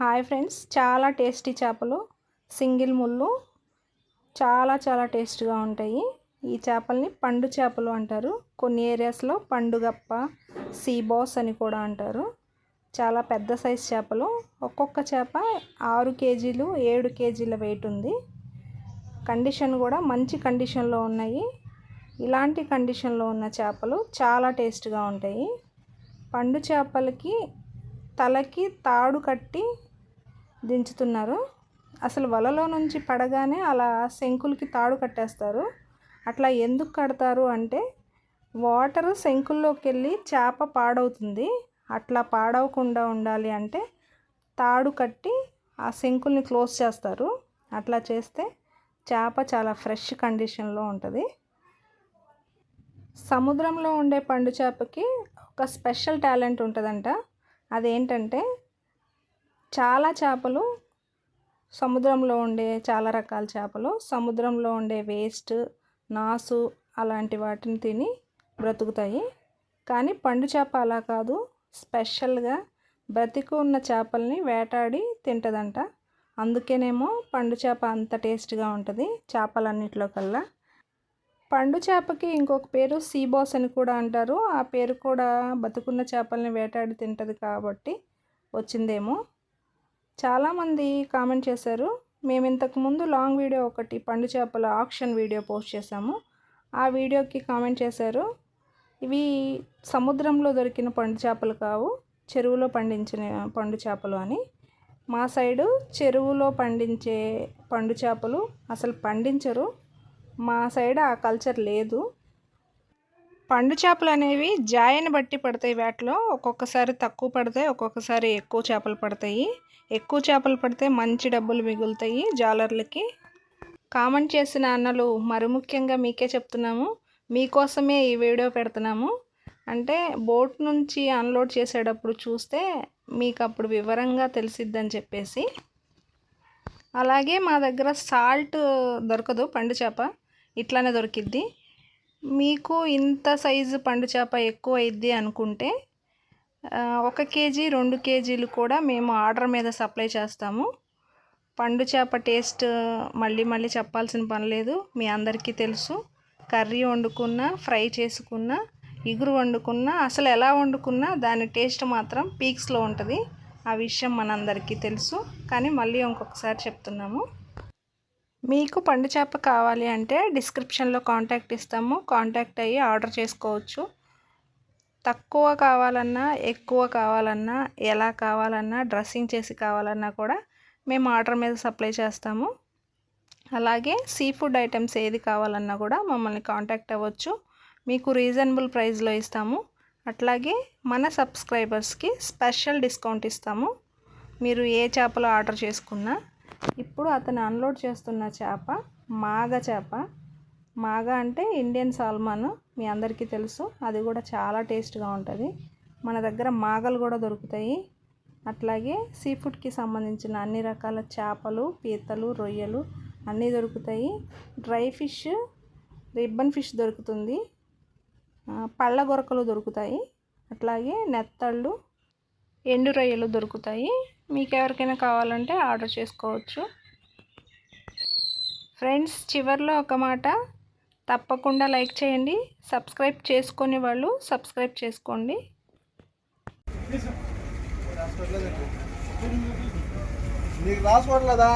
Hi friends. చాలా tasty చేపలు. Single ముళ్ళు. చాలా చాలా టేస్ట్గా ఉంటాయి. ఈ చేపల్ని పండు చేపలు అంటారు. కొన్ని ఏరియాస్లో పండుగప్ప సీబాస్ అని కూడా అంటారు. చాలా పెద్ద సైజ్ చేపలు. ఒక్కొక్క చేప ఆరు కేజీలు ఏడు కేజీల వెయిట్ ఉంది. కండిషన్ కూడా మంచి కండిషన్లో ఉన్నాయి. ఇలాంటి కండిషన్లో ఉన్న చేపలు చాలా టేస్ట్గా ఉంటాయి. పండు చేపలకి తలకి తాడు కట్టి దించుతున్నారు. అసలు వలలో నుంచి పడగానే అలా శంకులకి తాడు కట్టేస్తారు. అట్లా ఎందుకు కడతారు అంటే వాటర్ శంకుల్లోకి వెళ్ళి చేప పాడవుతుంది. అట్లా పాడవకుండా ఉండాలి అంటే తాడు కట్టి ఆ శంకుల్ని క్లోజ్ చేస్తారు. అట్లా చేస్తే చేప చాలా ఫ్రెష్ కండిషన్లో ఉంటుంది. సముద్రంలో ఉండే పండు చేపకి ఒక స్పెషల్ టాలెంట్ ఉంటుందంట. అదేంటంటే చాలా చేపలు సముద్రంలో ఉండే చాలా రకాల చేపలు. సముద్రంలో ఉండే వేస్ట్ నాసు అలాంటి వాటిని తిని బ్రతుకుతాయి. కానీ పండు చేప అలా కాదు. స్పెషల్గా బ్రతికి ఉన్న చేపల్ని వేటాడి తింటదంట. అందుకేనేమో పండు చేప అంత టేస్ట్గా ఉంటుంది చేపలన్నిటిలో కల్లా. పండు చేపకి ఇంకొక పేరు సీబాస్ అని కూడా అంటారు. ఆ పేరు కూడా బతుకున్న చేపల్ని వేటాడి తింటుంది కాబట్టి వచ్చిందేమో. చాలామంది కామెంట్ చేశారు మేము ఇంతకుముందు లాంగ్ వీడియో ఒకటి పండు చేపల ఆక్షన్ వీడియో పోస్ట్ చేశాము. ఆ వీడియోకి కామెంట్ చేశారు ఇవి సముద్రంలో దొరికిన పండు చేపలు కావు చెరువులో పండించిన పండు చేపలు అని. మా సైడు చెరువులో పండించే పండు చేపలు అసలు పండించరు. మా సైడ్ ఆ కల్చర్ లేదు. పండు చేపలు అనేవి జాయని బట్టి పడతాయి వాటిలో. ఒక్కొక్కసారి తక్కువ పడతాయి ఒక్కొక్కసారి ఎక్కువ చేపలు పడతాయి. ఎక్కువ చేపలు పడితే మంచి డబ్బులు మిగులుతాయి జాలర్లకి. కామెంట్ చేసిన అన్నలు మరి ముఖ్యంగా మీకే చెప్తున్నాము. మీకోసమే ఈ వీడియో పెడుతున్నాము. అంటే బోట్ నుంచి అన్లోడ్ చేసేటప్పుడు చూస్తే మీకు అప్పుడు వివరంగా తెలిసిద్దని చెప్పేసి. అలాగే మా దగ్గర సాల్ట్ దొరకదు పండు చేప. ఇట్లానే దొరికిద్ది. మీకు ఇంత సైజు పండు చేప ఎక్కువ అయింది అనుకుంటే ఒక కేజీ రెండు కేజీలు కూడా మేము ఆర్డర్ మీద సప్లై చేస్తాము. పండు చేప టేస్ట్ మళ్ళీ మళ్ళీ చెప్పాల్సిన పని లేదు. మీ అందరికీ తెలుసు. కర్రీ వండుకున్నా ఫ్రై చేసుకున్నా ఇగురు వండుకున్నా అసలు ఎలా వండుకున్నా దాని టేస్ట్ మాత్రం పీక్స్లో ఉంటుంది. ఆ విషయం మనందరికీ తెలుసు. కానీ మళ్ళీ ఇంకొకసారి చెప్తున్నాము. మీకు పండు చేప కావాలి అంటే డిస్క్రిప్షన్లో కాంటాక్ట్ ఇస్తాము. కాంటాక్ట్ అయ్యి ఆర్డర్ చేసుకోవచ్చు. తక్కువ కావాలన్నా ఎక్కువ కావాలన్నా ఎలా కావాలన్నా డ్రెస్సింగ్ చేసి కావాలన్నా కూడా మేము ఆర్డర్ మీద సప్లై చేస్తాము. అలాగే సీ ఫుడ్ ఐటమ్స్ ఏది కావాలన్నా కూడా మమ్మల్ని కాంటాక్ట్ అవ్వచ్చు. మీకు రీజనబుల్ ప్రైస్లో ఇస్తాము. అట్లాగే మన సబ్స్క్రైబర్స్కి స్పెషల్ డిస్కౌంట్ ఇస్తాము. మీరు ఏ చేపలు ఆర్డర్ చేసుకున్నా ఇప్పుడు అతను అన్లోడ్ చేస్తున్న చేప మాగ చేప. మాగా అంటే ఇండియన్ సాల్మాన్ మీ అందరికీ తెలుసు. అది కూడా చాలా టేస్ట్గా ఉంటుంది. మన దగ్గర మాగలు కూడా దొరుకుతాయి. అట్లాగే సీ ఫుడ్కి సంబంధించిన అన్ని రకాల చేపలు పీతలు రొయ్యలు అన్నీ దొరుకుతాయి. డ్రై ఫిష్ రిబ్బన్ ఫిష్ దొరుకుతుంది. పళ్ళ గొరకలు దొరుకుతాయి. అట్లాగే నెత్తళ్ళు ఎండు రొయ్యలు దొరుకుతాయి. మీకు ఎవరికైనా కావాలంటే ఆర్డర్ చేసుకోవచ్చు ఫ్రెండ్స్ చివరిలో ఒక మాట తప్పకుండా లైక్ చేయండి సబ్స్క్రైబ్ చేసుకునే వాళ్ళు సబ్స్క్రైబ్ చేసుకోండి రాసుకోవట్లేదా